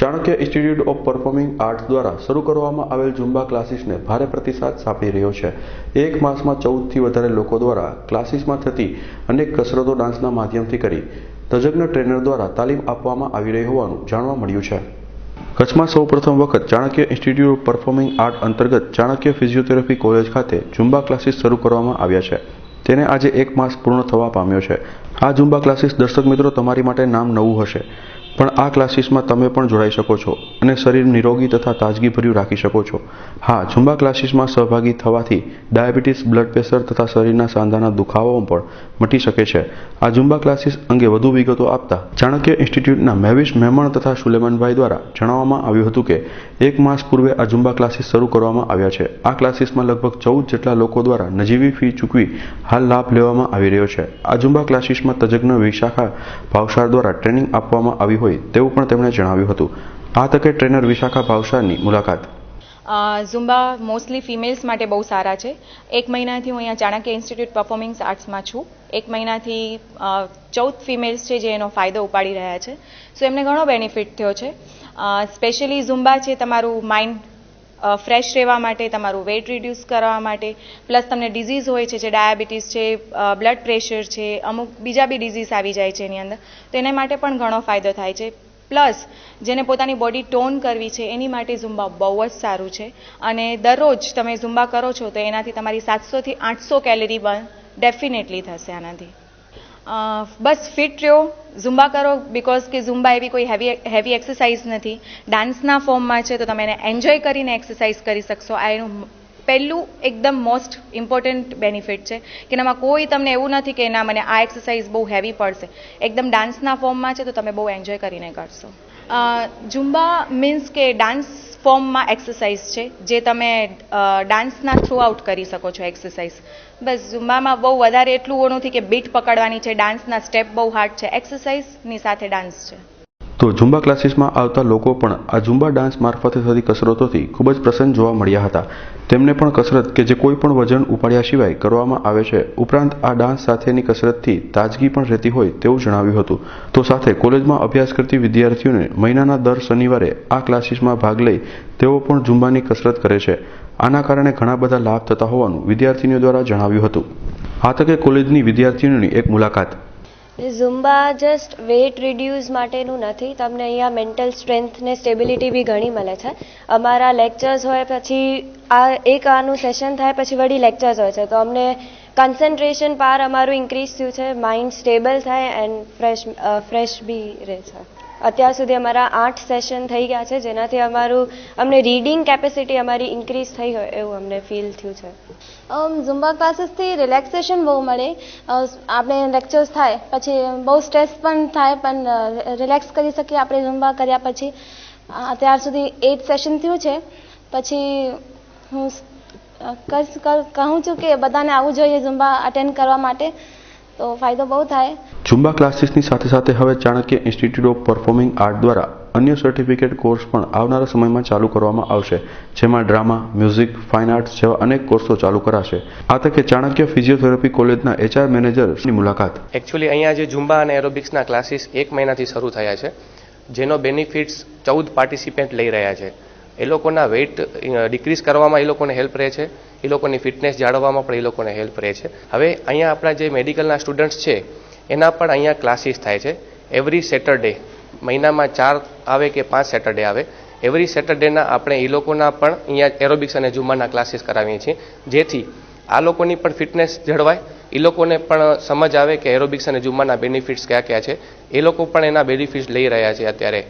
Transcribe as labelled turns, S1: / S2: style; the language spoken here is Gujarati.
S1: Chanakya institute of performing arts દ્વારા શરૂ કરવામાં આવેલ ઝુંબા ક્લાસીસને ભારે પ્રતિસાદ સાંપડી રહ્યો છે. એક માસમાં ચૌદથી વધારે લોકો દ્વારા ક્લાસીસમાં થતી અનેક કસરતો ડાન્સના માધ્યમથી કરી તજજ્ઞ ટ્રેનર દ્વારા તાલીમ આપવામાં આવી રહી હોવાનું જાણવા મળ્યું છે. કચ્છમાં સૌ પ્રથમ વખત Chanakya institute of performing art અંતર્ગત ચાણક્ય ફિઝિયોથેરાપી કોલેજ ખાતે ઝુંબા ક્લાસીસ શરૂ કરવામાં આવ્યા છે. તેને આજે એક માસ પૂર્ણ થવા પામ્યો છે. આ ઝુંબા ક્લાસીસ દર્શક મિત્રો તમારી માટે નામ નવું હશે. પણ આ ક્લાસીસમાં તમે પણ જોડાઈ શકો છો અને શરીર નિરોગી તથા તાજગીભર્યું રાખી શકો છો. હા, ઝુંબા ક્લાસીસમાં સહભાગી થવાથી ડાયાબિટીસ, બ્લડ પ્રેશર તથા શરીરના સાંધાના દુખાવો પણ મટી શકે છે. આ ઝુંબા ક્લાસીસ અંગે વધુ વિગતો આપતા ચાણક્ય ઇન્સ્ટિટ્યૂટના મેવિશ મહેમણ તથા સુલેમાનભાઈ દ્વારા જણાવવામાં આવ્યું હતું કે એક માસ પૂર્વે આ ઝુંબા ક્લાસીસ શરૂ કરવામાં આવ્યા છે. આ ક્લાસીસમાં લગભગ ચૌદ જેટલા લોકો દ્વારા નજીવી ફી ચૂકવી હાલ લાભ લેવામાં આવી રહ્યો છે. આ ઝુંબા ક્લાસીસમાં તજજ્ઞ વિશાખા ભાવસાર દ્વારા ટ્રેનિંગ આપવામાં આવી હોય તેવું પણ તેમણે જણાવ્યું હતું. આ તકે ટ્રેનર વિશાખા ભાવસારની મુલાકાત.
S2: ઝુંબા મોસ્ટલી ફિમેલ્સ માટે બહુ સારા છે. એક મહિનાથી હું અહીંયા ચાણક્ય ઇન્સ્ટિટ્યૂટ પરફોર્મિંગ આર્ટ્સમાં છું. એક મહિનાથી ચૌદ ફિમેલ્સ છે જે એનો ફાયદો ઉપાડી રહ્યા છે. સો એમને ઘણો બેનિફિટ થયો છે. સ્પેશિયલી ઝુંબા છે તમારું માઇન્ડ ફ્રેશ રહેવા માટે, તમારું વેઇટ રિડ્યુસ કરવા માટે પ્લસ તમને ડિઝીઝ હોય છે, જે ડાયાબિટીસ છે બ્લડ પ્રેશર છે, અમુક બીજા બી ડિઝીઝ આવી જાય છે એની અંદર, તો એના માટે પણ ઘણો ફાયદો થાય છે. પ્લસ જેને પોતાની બોડી ટોન કરવી છે, એની માટે ઝુંબા બહુ જ સારું છે. અને દરરોજ તમે ઝુંબા કરો છો, તો એનાથી તમારી સાતસોથી આઠસો કેલરી બર્ન ડેફિનેટલી થશે આનાથી. બસ ફિટ રહ્યો. ઝુંબા કરો બિકોઝ કે ઝુંબા એવી કોઈ હેવી હેવી એક્સરસાઇઝ નથી. ડાન્સના ફોર્મમાં છે, તો તમે એને એન્જોય કરીને એક્સરસાઇઝ કરી શકશો. આ એનું પહેલું એકદમ મોસ્ટ ઇમ્પોર્ટન્ટ બેનિફિટ છે. કે એનામાં કોઈ તમને એવું નથી કે ના, મને આ એક્સરસાઇઝ બહુ હેવી પડશે. એકદમ ડાન્સના ફોર્મમાં છે, તો તમે બહુ એન્જોય કરીને કરશો. ઝુંબા મીન્સ કે ડાન્સ ફોર્મમાં એક્સરસાઇઝ છે, જે તમે ડાન્સના થ્રુ આઉટ કરી શકો છો એક્સરસાઇઝ બસ ઝુમ્બામાં બહુ વધારે એટલું નથી કે બીટ પકડવાની છે ડાન્સના સ્ટેપ બહુ હાર્ડ છે એક્સરસાઇઝની સાથે ડાન્સ છે.
S1: તો ઝુંબા ક્લાસીસમાં આવતા લોકો પણ આ ઝુંબા ડાન્સ મારફતે થતી કસરતોથી ખૂબ જ પ્રસન્ન જોવા મળ્યા હતા. તેમને પણ કસરત કે જે કોઈ પણ વજન ઉપાડ્યા સિવાય કરવામાં આવે છે. ઉપરાંત આ ડાન્સ સાથેની કસરતથી તાજગી પણ રહેતી હોય તેવું જણાવ્યું હતું. તો સાથે કોલેજમાં અભ્યાસ કરતી વિદ્યાર્થીઓને મહિનાના દર શનિવારે આ ક્લાસીસમાં ભાગ લઈ તેઓ પણ ઝુંબાની કસરત કરે છે. આના કારણે ઘણા બધા લાભ થતા હોવાનું વિદ્યાર્થીનીઓ દ્વારા જણાવ્યું હતું. આ તકે કોલેજની વિદ્યાર્થીઓની એક મુલાકાત.
S3: ઝુંબા જસ્ટ વેઇટ રિડ્યુસ માટેનું નથી. તમને અહીંયા મેન્ટલ સ્ટ્રેન્થ ને સ્ટેબિલિટી બી ઘણી મળે છે. અમારા લેક્ચર્સ હોય પછી આ એક આનું સેશન થાય પછી વળી લેક્ચર્સ હોય છે. તો અમને કન્સન્ટ્રેશન પાર અમારું ઇન્ક્રીઝ થયું છે. માઇન્ડ સ્ટેબલ થાય એન્ડ ફ્રેશ ફ્રેશ બી રહે છે. અત્યાર સુધી અમારા આઠ સેશન થઈ ગયા છે, જેનાથી અમારું, અમને રીડિંગ કેપેસિટી અમારી ઇન્ક્રીઝ થઈ હોય એવું અમને ફીલ થયું છે.
S4: ઝુંબા ક્લાસીસથી રિલેક્સેશન બહુ મળે. આપણે લેક્ચર્સ થાય, પછી બહુ સ્ટ્રેસ પણ થાય, પણ રિલેક્સ કરી શકીએ આપણે ઝુંબા કર્યા પછી. અત્યાર સુધી એટ સેશન થયું છે. પછી હું કહું છું કે બધાને આવવું જોઈએ ઝુંબા અટેન્ડ કરવા માટે. તો ફાયદો બહુ થાય.
S1: ઝુંબા ક્લાસીસની સાથે સાથે હવે Chanakya institute of performing art દ્વારા અન્ય સર્ટિફિકેટ કોર્સ પણ આવનારા સમયમાં ચાલુ કરવામાં આવશે જેમાં ડ્રામા મ્યુઝિક ફાઇન આર્ટ્સ જેવા અનેક કોર્સો ચાલુ કરાશે. આ તકે ચાણક્ય ફિઝિયોથેરાપી કોલેજના એચઆર મેનેજરની મુલાકાત.
S5: એકચ્યુઅલી અહીંયા જે ઝુંબા અને એરોબિક્સના ક્લાસીસ એક મહિનાથી શરૂ થયા છે જેનો બેનિફિટ્સ ચૌદ પાર્ટિસિપેન્ટ લઈ રહ્યા છે. એ લોકોના વેઇટ ડિક્રીઝ કરવામાં એ લોકોને હેલ્પ રહે છે. એ લોકોની ફિટનેસ જાળવવામાં પણ એ લોકોને હેલ્પ રહે છે. હવે અહીંયા આપણા જે મેડિકલના સ્ટુડન્ટ્સ છે, એના પણ અહીંયા ક્લાસીસ થાય છે. એવરી સેટરડે મહિનામાં ચાર આવે કે પાંચ સેટરડે આવે એવરી સેટરડેના આપણે એ લોકોના પણ અહીંયા એરોબિક્સ અને ઝુમ્માના ક્લાસીસ કરાવીએ છીએ. જેથી આ લોકોની પણ ફિટનેસ જળવાય, એ લોકોને પણ સમજ આવે કે એરોબિક્સ અને ઝુમ્માના બેનિફિટ્સ કયા કયા છે. એ લોકો પણ એના બેનિફિટ્સ લઈ રહ્યા છે અત્યારે.